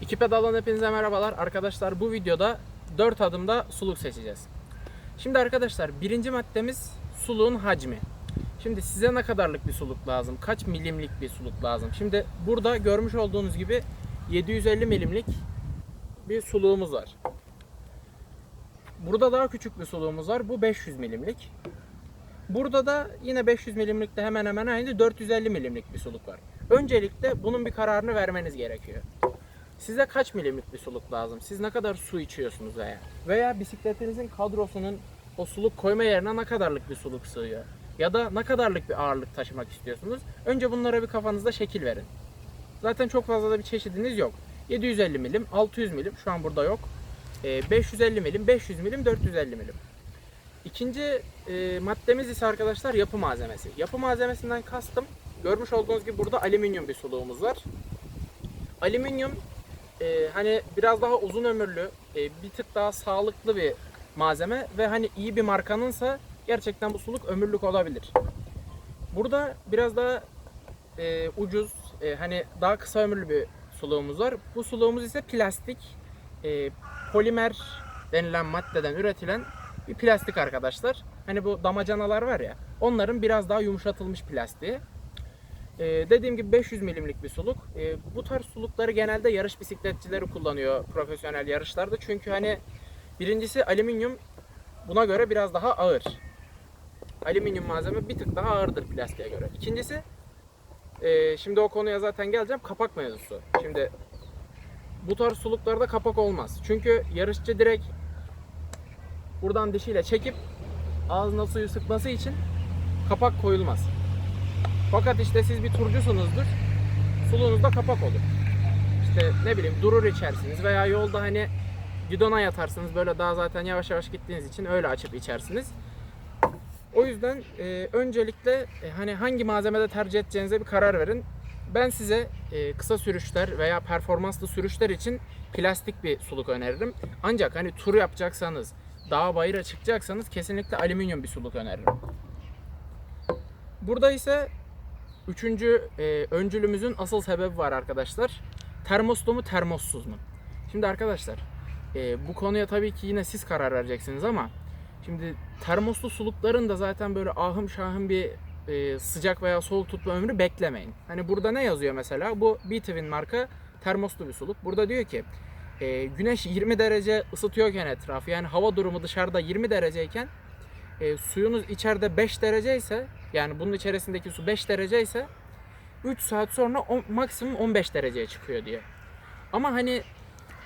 İki pedaldan hepinize merhabalar. Arkadaşlar bu videoda 4 adımda suluk seçeceğiz. Şimdi arkadaşlar birinci maddemiz suluğun hacmi. Şimdi size ne kadarlık bir suluk lazım? Kaç milimlik bir suluk lazım? Şimdi burada görmüş olduğunuz gibi 750 milimlik bir suluğumuz var. Burada daha küçük bir suluğumuz var. Bu 500 milimlik. Burada da yine 500 milimlikte hemen hemen aynı 450 milimlik bir suluk var. Öncelikle bunun bir kararını vermeniz gerekiyor. Size kaç milimlik bir suluk lazım? Siz ne kadar su içiyorsunuz veya? Veya bisikletinizin kadrosunun o suluk koyma yerine ne kadarlık bir suluk sığıyor? Ya da ne kadarlık bir ağırlık taşımak istiyorsunuz? Önce bunlara bir kafanızda şekil verin. Zaten çok fazla da bir çeşidiniz yok. 750 milim, 600 milim şu an burada yok. Ee, 550 milim, 500 milim, 450 milim. İkinci e, maddemiz ise arkadaşlar yapı malzemesi. Yapı malzemesinden kastım görmüş olduğunuz gibi burada alüminyum bir suluğumuz var. Alüminyum e, hani biraz daha uzun ömürlü, e, bir tık daha sağlıklı bir malzeme ve hani iyi bir markanınsa gerçekten bu suluk ömürlük olabilir. Burada biraz daha e, ucuz, e, hani daha kısa ömürlü bir suluğumuz var. Bu suluğumuz ise plastik, e, polimer denilen maddeden üretilen bir plastik arkadaşlar. Hani bu damacanalar var ya, onların biraz daha yumuşatılmış plastiği. Ee, dediğim gibi 500 milimlik bir suluk. Ee, bu tarz sulukları genelde yarış bisikletçileri kullanıyor profesyonel yarışlarda. Çünkü hani birincisi alüminyum buna göre biraz daha ağır. Alüminyum malzeme bir tık daha ağırdır plastiğe göre. İkincisi e, şimdi o konuya zaten geleceğim kapak mevzusu. Şimdi bu tarz suluklarda kapak olmaz. Çünkü yarışçı direkt buradan dişiyle çekip ağzına suyu sıkması için kapak koyulmaz. Fakat işte siz bir turcusunuzdur. Suluğunuzda kapak olur. İşte ne bileyim durur içersiniz veya yolda hani gidona yatarsınız böyle daha zaten yavaş yavaş gittiğiniz için öyle açıp içersiniz. O yüzden e, öncelikle e, hani hangi malzemede tercih edeceğinize bir karar verin. Ben size e, kısa sürüşler veya performanslı sürüşler için plastik bir suluk öneririm. Ancak hani tur yapacaksanız, dağ bayıra çıkacaksanız kesinlikle alüminyum bir suluk öneririm. Burada ise Üçüncü e, öncülümüzün asıl sebebi var arkadaşlar. Termoslu mu termossuz mu? Şimdi arkadaşlar e, bu konuya tabii ki yine siz karar vereceksiniz ama şimdi termoslu sulukların da zaten böyle ahım şahım bir e, sıcak veya soğuk tutma ömrü beklemeyin. Hani burada ne yazıyor mesela? Bu Bitwin marka termoslu bir suluk. Burada diyor ki e, güneş 20 derece ısıtıyorken etrafı yani hava durumu dışarıda 20 dereceyken e, suyunuz içeride 5 derece ise yani bunun içerisindeki su 5 derece ise 3 saat sonra on, maksimum 15 dereceye çıkıyor diye. Ama hani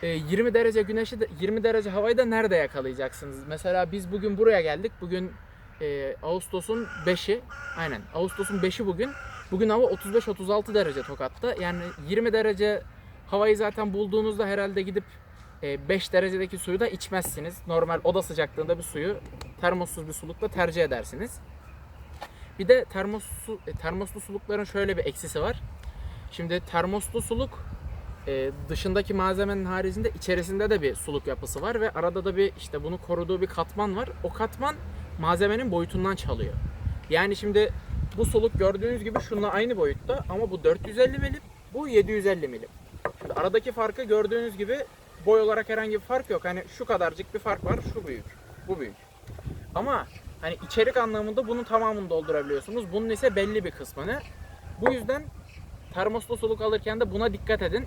e, 20 derece güneşi de 20 derece havayı da nerede yakalayacaksınız? Mesela biz bugün buraya geldik. Bugün e, Ağustos'un 5'i. Aynen. Ağustos'un 5'i bugün. Bugün hava 35-36 derece Tokat'ta. Yani 20 derece havayı zaten bulduğunuzda herhalde gidip 5 derecedeki suyu da içmezsiniz. Normal oda sıcaklığında bir suyu termossuz bir sulukla tercih edersiniz. Bir de termoslu, e, termoslu sulukların şöyle bir eksisi var. Şimdi termoslu suluk e, dışındaki malzemenin haricinde içerisinde de bir suluk yapısı var ve arada da bir işte bunu koruduğu bir katman var. O katman malzemenin boyutundan çalıyor. Yani şimdi bu suluk gördüğünüz gibi şununla aynı boyutta ama bu 450 milim, bu 750 milim. Şimdi aradaki farkı gördüğünüz gibi boy olarak herhangi bir fark yok. Hani şu kadarcık bir fark var, şu büyük, bu büyük. Ama hani içerik anlamında bunun tamamını doldurabiliyorsunuz. Bunun ise belli bir kısmını. Bu yüzden termoslu suluk alırken de buna dikkat edin.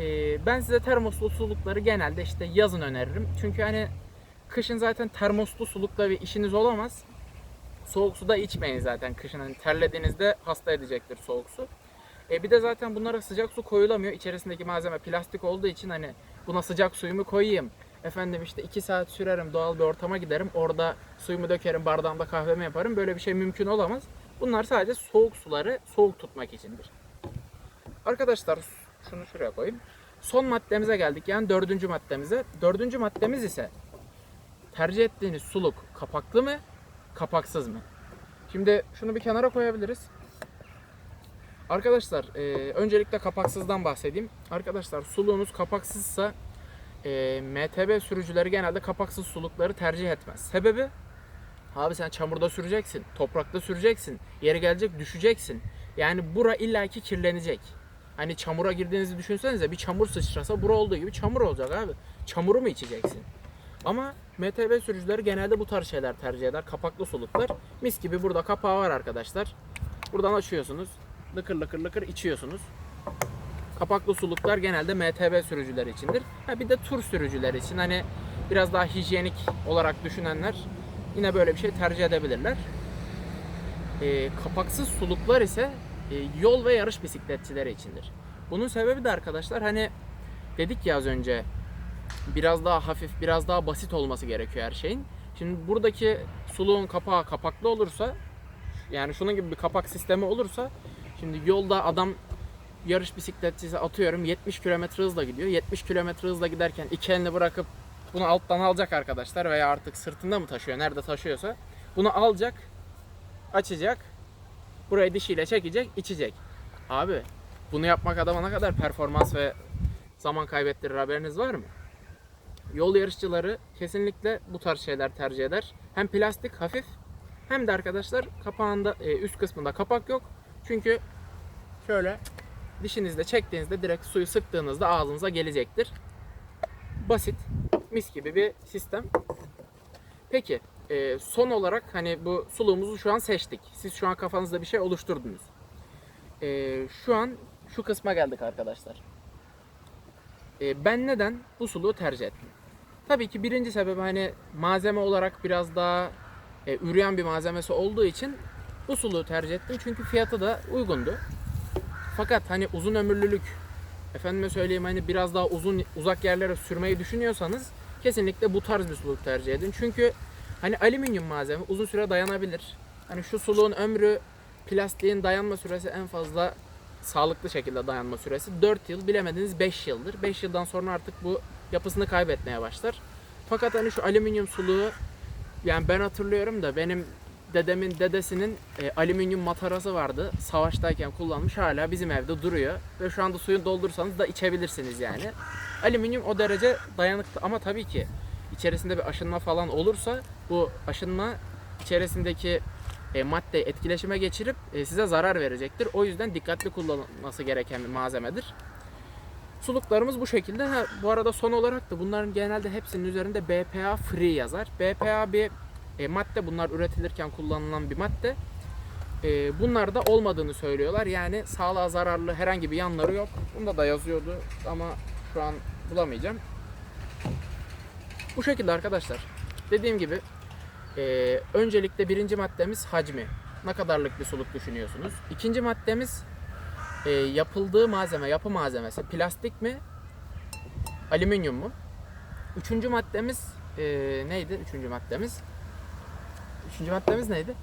Ee, ben size termoslu sulukları genelde işte yazın öneririm. Çünkü hani kışın zaten termoslu sulukla bir işiniz olamaz. Soğuk suda içmeyin zaten kışın. Hani terlediğinizde hasta edecektir soğuk su. E bir de zaten bunlara sıcak su koyulamıyor. İçerisindeki malzeme plastik olduğu için hani buna sıcak suyumu koyayım. Efendim işte 2 saat sürerim doğal bir ortama giderim. Orada suyumu dökerim bardağımda kahvemi yaparım. Böyle bir şey mümkün olamaz. Bunlar sadece soğuk suları soğuk tutmak içindir. Arkadaşlar şunu şuraya koyayım. Son maddemize geldik yani dördüncü maddemize. Dördüncü maddemiz ise tercih ettiğiniz suluk kapaklı mı kapaksız mı? Şimdi şunu bir kenara koyabiliriz. Arkadaşlar e, öncelikle kapaksızdan bahsedeyim. Arkadaşlar suluğunuz kapaksızsa e, MTB sürücüleri genelde kapaksız sulukları tercih etmez. Sebebi abi sen çamurda süreceksin, toprakta süreceksin, yeri gelecek düşeceksin. Yani bura illaki kirlenecek. Hani çamura girdiğinizi düşünsenize bir çamur sıçrasa bura olduğu gibi çamur olacak abi. Çamuru mu içeceksin? Ama MTB sürücüleri genelde bu tarz şeyler tercih eder. Kapaklı suluklar. Mis gibi burada kapağı var arkadaşlar. Buradan açıyorsunuz. Lıkır lıkır lıkır içiyorsunuz. Kapaklı suluklar genelde MTB sürücüleri içindir. Ha bir de tur sürücüleri için hani biraz daha hijyenik olarak düşünenler yine böyle bir şey tercih edebilirler. Ee, kapaksız suluklar ise e, yol ve yarış bisikletçileri içindir. Bunun sebebi de arkadaşlar hani dedik ya az önce biraz daha hafif, biraz daha basit olması gerekiyor her şeyin. Şimdi buradaki suluğun kapağı kapaklı olursa yani şunun gibi bir kapak sistemi olursa şimdi yolda adam yarış bisikletçisi atıyorum 70 km hızla gidiyor. 70 km hızla giderken iki elini bırakıp bunu alttan alacak arkadaşlar veya artık sırtında mı taşıyor, nerede taşıyorsa bunu alacak, açacak, burayı dişiyle çekecek, içecek. Abi bunu yapmak adama ne kadar performans ve zaman kaybettirir haberiniz var mı? Yol yarışçıları kesinlikle bu tarz şeyler tercih eder. Hem plastik hafif hem de arkadaşlar kapağında e, üst kısmında kapak yok. Çünkü şöyle dişinizle çektiğinizde direkt suyu sıktığınızda ağzınıza gelecektir. Basit, mis gibi bir sistem. Peki e, son olarak hani bu suluğumuzu şu an seçtik. Siz şu an kafanızda bir şey oluşturdunuz. E, şu an şu kısma geldik arkadaşlar. E, ben neden bu suluğu tercih ettim? Tabii ki birinci sebebi hani malzeme olarak biraz daha e, üreyen bir malzemesi olduğu için bu suluğu tercih ettim. Çünkü fiyatı da uygundu. Fakat hani uzun ömürlülük, efendime söyleyeyim hani biraz daha uzun uzak yerlere sürmeyi düşünüyorsanız kesinlikle bu tarz bir suluk tercih edin. Çünkü hani alüminyum malzeme uzun süre dayanabilir. Hani şu suluğun ömrü plastiğin dayanma süresi en fazla sağlıklı şekilde dayanma süresi 4 yıl bilemediniz 5 yıldır. 5 yıldan sonra artık bu yapısını kaybetmeye başlar. Fakat hani şu alüminyum suluğu yani ben hatırlıyorum da benim dedemin dedesinin e, alüminyum matarası vardı. Savaştayken kullanmış hala bizim evde duruyor. Ve şu anda suyu doldursanız da içebilirsiniz yani. Alüminyum o derece dayanıklı ama tabii ki içerisinde bir aşınma falan olursa bu aşınma içerisindeki e, madde etkileşime geçirip e, size zarar verecektir. O yüzden dikkatli kullanılması gereken bir malzemedir. Suluklarımız bu şekilde. Ha, bu arada son olarak da bunların genelde hepsinin üzerinde BPA free yazar. BPA bir e, madde bunlar üretilirken kullanılan bir madde. E, bunlar da olmadığını söylüyorlar. Yani sağlığa zararlı herhangi bir yanları yok. Bunda da yazıyordu ama şu an bulamayacağım. Bu şekilde arkadaşlar. Dediğim gibi e, öncelikle birinci maddemiz hacmi. Ne kadarlık bir suluk düşünüyorsunuz? İkinci maddemiz e, yapıldığı malzeme, yapı malzemesi plastik mi, alüminyum mu? Üçüncü maddemiz e, neydi? Üçüncü maddemiz. Üçüncü maddemiz neydi?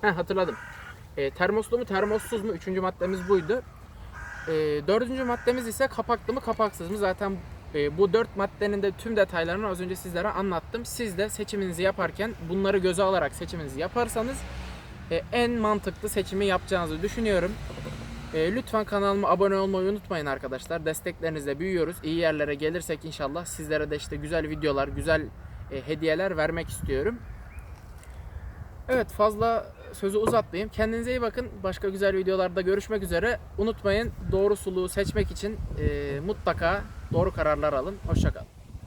He hatırladım. E, termoslu mu, termossuz mu? Üçüncü maddemiz buydu. E, dördüncü maddemiz ise kapaklı mı, kapaksız mı? Zaten e, bu dört maddenin de tüm detaylarını az önce sizlere anlattım. Siz de seçiminizi yaparken bunları göze alarak seçiminizi yaparsanız e, en mantıklı seçimi yapacağınızı düşünüyorum. E, lütfen kanalıma abone olmayı unutmayın arkadaşlar. Desteklerinizle büyüyoruz. İyi yerlere gelirsek inşallah sizlere de işte güzel videolar, güzel e, hediyeler vermek istiyorum. Evet fazla sözü uzatmayayım. Kendinize iyi bakın. Başka güzel videolarda görüşmek üzere. Unutmayın doğru suluğu seçmek için e, mutlaka doğru kararlar alın. Hoşçakalın.